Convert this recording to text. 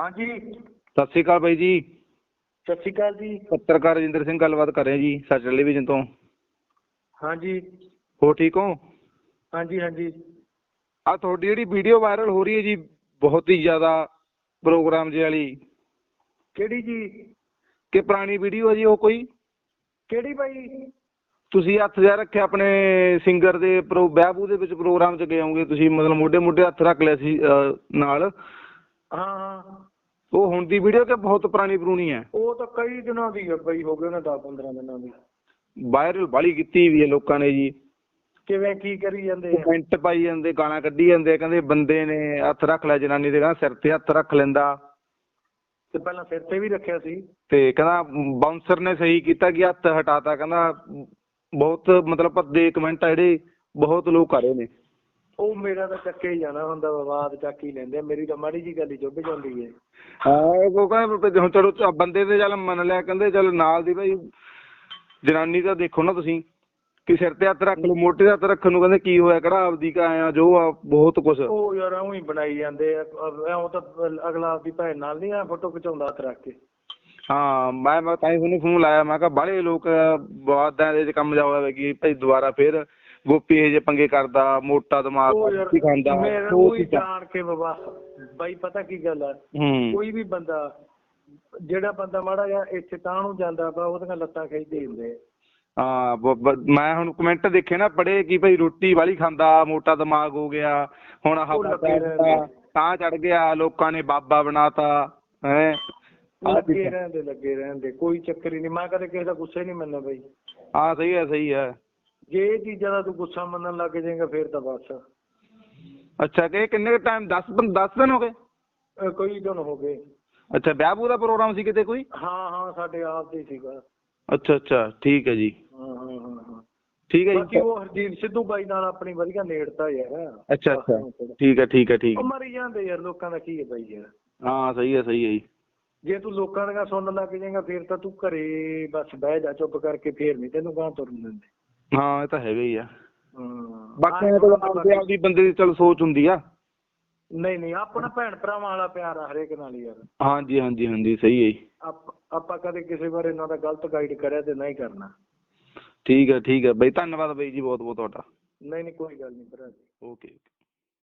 ਹਾਂਜੀ। ਸਤਿ ਸ਼੍ਰੀ ਅਕਾਲ ਬਾਈ ਜੀ। ਸਤਿ ਸ਼੍ਰੀ ਅਕਾਲ ਜੀ। ਪੱਤਰਕਾਰ ਰਜਿੰਦਰ ਸਿੰਘ ਗੱਲਬਾਤ ਕਰ ਰਿਹਾ ਜੀ ਸੱਚ ਟੈਲੀਵਿਜ਼ਨ ਤੋਂ। ਹਾਂਜੀ। ਹੋ ਠੀਕ ਹੋ? ਹਾਂਜੀ ਹਾਂਜੀ। ਆ ਤੁਹਾਡੀ ਜਿਹੜੀ ਵੀਡੀਓ ਵਾਇਰਲ ਹੋ ਰਹੀ ਹੈ ਜੀ ਬਹੁਤ ਹੀ ਜ਼ਿਆਦਾ ਪ੍ਰੋਗਰਾਮ ਜੇ ਵਾਲੀ। ਕਿਹੜੀ ਜੀ? ਕਿ ਪੁਰਾਣੀ ਵੀਡੀਓ ਹੈ ਜੀ ਉਹ ਕੋਈ? ਕਿਹੜੀ ਬਾਈ? ਤੁਸੀਂ ਹੱਥ ਜਿਹਾ ਰੱਖਿਆ ਆਪਣੇ ਸਿੰਗਰ ਦੇ ਪ੍ਰੋ ਵਿਆਹ ਦੇ ਵਿੱਚ ਪ੍ਰੋਗਰਾਮ 'ਚ ਗਏ ਹੋਗੇ ਤੁਸੀਂ ਮਤਲਬ ਮੋਢੇ ਮੋਢੇ ਹੱਥ ਰੱਖ ਲਿਆ ਸੀ ਅਹ, ਨਾਲ। ਹਾਂ। ਹਾਂ ਉਹ ਹੁਣ ਦੀ ਵੀਡੀਓ ਕਿ ਬਹੁਤ ਪੁਰਾਣੀ ਪੁਰਾਣੀ ਹੈ? ਉਹ ਤਾਂ ਕਈ ਦਿਨਾਂ ਦੀ ਹੈ ਬਾਈ ਹੋ ਗਏ ਉਹਨਾਂ 10 15 ਦਿਨਾਂ ਦੀ। ਵਾਇਰਲ ਬਾਲੀ ਕੀਤੀ ਵੀ ਹੈ ਲੋਕਾਂ ਨੇ ਜੀ। ਕਿਵੇਂ ਕੀ ਕਰੀ ਜਾਂਦੇ ਆ? ਕਮੈਂਟ ਪਾਈ ਜਾਂਦੇ ਗਾਲਾਂ ਕੱਢੀ ਜਾਂਦੇ ਕਹਿੰਦੇ ਬੰਦੇ ਨੇ ਹੱਥ ਰੱਖ ਲਿਆ ਜਨਾਨੀ ਦੇ ਕਹਿੰਦਾ ਸਿਰ ਤੇ ਹੱਥ ਰੱਖ ਲੈਂਦਾ। ਤੇ ਪਹਿਲਾਂ ਸਿਰ ਤੇ ਵੀ ਰੱਖਿਆ ਸੀ। ਤੇ ਕਹਿੰਦਾ ਬਾਉਂਸਰ ਨੇ ਸਹੀ ਕੀਤਾ ਕਿ ਹੱਥ ਹਟਾਤਾ ਕਹਿੰਦਾ ਬਹੁਤ ਮਤਲਬ ਭੱਦੇ ਕਮੈਂਟ ਆ ਜਿਹੜੇ ਬਹੁਤ ਲੋਕ ਕਰ ਰਹੇ ਨੇ। ਉਹ ਮੇਰਾ ਤਾਂ ਚੱਕੇ ਹੀ ਜਾਣਾ ਹੁੰਦਾ ਵਿਵਾਦ ਚੱਕ ਹੀ ਲੈਂਦੇ ਆ। ਮੇਰੀ ਤਾਂ ਮਾੜੀ ਜੀ ਗੱਲ ਹੀ ਚੁੱਭ ਜਾਂਦੀ ਹੈ ਹਾਂ ਉਹ ਕਹਿੰਦਾ ਵੀ ਹੁਣ ਚਲੋ ਚ- ਬੰਦੇ ਤੇ ਚੱਲ ਮੰਨ ਲਿਆ ਕਹਿੰਦੇ ਚੱਲ ਨਾਲ ਦੀ ਭਾਈ ਜਨਾਨੀ ਤਾਂ ਦੇਖੋ ਨਾ ਤੁਸੀਂ ਕਿ ਸਿਰ ਤੇ ਹੱਥ ਰੱਖ ਲਓ ਮੋਢੇ ਤੇ ਹੱਥ ਰੱਖਣ ਨੂੰ ਕਹਿੰਦੇ ਕੀ ਹੋਇਆ ਕਿਹੜਾ ਆਪਦੀ ਕਾ ਆਇਆ ਜੋ ਆ ਬਹੁਤ ਕੁਛ। ਉਹ ਯਾਰ ਉਹੀ ਬਣਾਈ ਜਾਂਦੇ ਆ ਐਉਂ ਤਾਂ ਅਗਲਾ ਆਪਦੀ ਭੈਣ ਨਾਲ ਨਹੀਂ ਆ ਫੋਟੋ ਖਿਚਾਉਂਦਾ ਹੱਥ ਰੱਖ ਕੇ। ਹਾਂ ਮੈਂ ਮੈਂ ਤਾਂ ਹੀ ਤੁਹਾਨੂੰ ਫੋਨ ਲਾਇਆ ਮੈਂ ਕਿਹਾ ਬਾਹਲੇ ਲੋਕ ਬਾਦਾਂ ਦੇ ਵਿੱਚ ਕੰਮ ਜਾਉਂਦਾ ਕਿ ਭਾਈ ਦੁਬਾਰਾ ਫੇਰ ਗੋਪੀ ਇਹ ਜੇ ਪੰਗੇ ਕਰਦਾ ਮੋਟਾ ਦਿਮਾਗ ਉਹ ਯਾਰ ਕੀ ਖਾਂਦਾ ਮੇਰਾ ਉਹ ਉਹੀ ਚੀਜ਼ਾਂ। ਜਾਣ ਕੇ ਬਾਬਾ ਬਾਈ ਪਤਾ ਕੀ ਗੱਲ ਆ? ਹੂੰ। ਕੋਈ ਵੀ ਬੰਦਾ ਜਿਹੜਾ ਬੰਦਾ ਮਾੜਾ ਜਿਹਾ ਇੱਥੇ ਤਾਂ ਨੂੰ ਜਾਂਦਾ ਵਾ ਉਹਦੀਆਂ ਲੱਤਾਂ ਖਿੱਚਦੇ ਹੁੰਦੇ ਆ। ਹਾਂ ਬ- ਬ- ਮੈਂ ਹੁਣ ਕਮੈਂਟ ਦੇਖੇ ਨਾ ਪੜੇ ਕਿ ਭਾਈ ਰੋਟੀ ਵਾਲੀ ਖਾਂਦਾ ਮੋਟਾ ਦਿਮਾਗ ਹੋ ਗਿਆ ਹੁਣ ਆਹ ਉਹ ਲੱਗੇ। ਤਾਂ ਚੜ ਗਿਆ ਲੋਕਾਂ ਨੇ ਬਾਬਾ ਬਣਾਤਾ ਹੈ। ਲੱਗੇ ਰਹਿੰਦੇ ਲੱਗੇ ਰਹਿੰਦੇ ਕੋਈ ਚੱਕਰ ਹੀ ਨਹੀਂ। ਮੈਂ ਕਦੇ ਕਿਸੇ ਦਾ ਗੁੱਸਾ ਹੀ ਨਹੀਂ ਮੰਨਦਾ ਬਾਈ। ਹਾਂ ਸਹੀ ਹੈ ਸਹੀ ਹੈ। ਜੇ ਇਹ ਚੀਜ਼ਾਂ ਦਾ ਤੂੰ ਗੁੱਸਾ ਮੰਨਣ ਲੱਗ ਜਾਏਗਾ ਫੇਰ ਤਾਂ ਬਸ। ਅੱਛਾ ਕਿ ਕਿੰਨੇ ਟਾਈਮ 10 10 ਦਿਨ ਹੋ ਗਏ? ਅਹ ਕੋਈ ਦਿਨ ਹੋ ਗਏ। ਅੱਛਾ ਵਿਆਹ ਬੂ ਦਾ ਪ੍ਰੋਗਰਾਮ ਸੀ ਕਿਤੇ ਕੋਈ? ਹਾਂ ਹਾਂ ਸਾਡੇ ਆਪ ਦੇ ਸੀਗਾ। ਅੱਛਾ ਅੱਛਾ ਠੀਕ ਹੈ ਜੀ। ਹਾਂ ਹਾਂ ਹਾਂ ਹਾਂ। ਠੀਕ ਹੈ ਬਾਕੀ ਜੀ ਉਹ ਹਰਜੀਤ ਸਿੱਧੂ ਬਾਈ ਨਾਲ ਆਪਣੀ ਵਧੀਆ ਨੇੜਤਾ ਯਾਰ ਅੱਛਾ ਅੱਛਾ। ਠੀਕ ਹੈ ਠੀਕ ਹੈ ਠੀਕ ਉਹ ਹੈ। ਮਰੀ ਜਾਂਦੇ ਯਾਰ ਲੋਕਾਂ ਦਾ ਕੀ ਹੈ ਬਾਈ ਯਾਰ। ਹਾਂ ਸਹੀ ਹੈ ਸਹੀ ਹੈ ਜੀ। ਜੇ ਤੂੰ ਲੋਕਾਂ ਦੀਆਂ ਸੁਣਨ ਲੱਗ ਜਾਏਗਾ ਫੇਰ ਤਾਂ ਤੂੰ ਘਰੇ ਬਸ ਬਹਿ ਜਾ ਚੁੱਪ ਕਰਕੇ ਫੇਰ ਨਹੀਂ ਤੈਨੂੰ ਗਾਂ ਤੁਰਨ ਦਿੰਦੇ। ਹਾਂ ਇਹ ਤਾਂ ਹੈਗਾ ਹੀ ਆ। ਬਾਕੀ ਇਹ ਤਾਂ ਆਪਦੀ ਆਪਦੀ ਬੰਦੇ ਦੀ ਚਲ ਸੋਚ ਹੁੰਦੀ ਆ। ਨਹੀਂ ਨਹੀਂ ਆਪਣਾ ਭੈਣ ਭਰਾਵਾਂ ਵਾਲਾ ਪਿਆਰ ਆ ਹਰੇਕ ਨਾਲ ਯਾਰ। ਹਾਂਜੀ ਹਾਂਜੀ ਹਾਂਜੀ ਸਹੀ ਹੈ ਜੀ। ਆਪ- ਆਪਾਂ ਕਦੇ ਕਿਸੇ ਬਾਰੇ ਇਹਨਾਂ ਦਾ ਗਲਤ ਗਾਈਡ ਕਰਿਆ ਤੇ ਨਹੀਂ ਕਰਨਾ। ਠੀਕ ਹੈ ਠੀਕ ਹੈ। ਬਈ ਧੰਨਵਾਦ ਬਈ ਜੀ ਬਹੁਤ ਬਹੁਤ ਤੁਹਾਡਾ। ਨਹੀਂ ਨਹੀਂ ਕੋਈ ਗੱਲ ਨਹੀਂ ਭਰਾ ਜੀ। ਓਕੇ।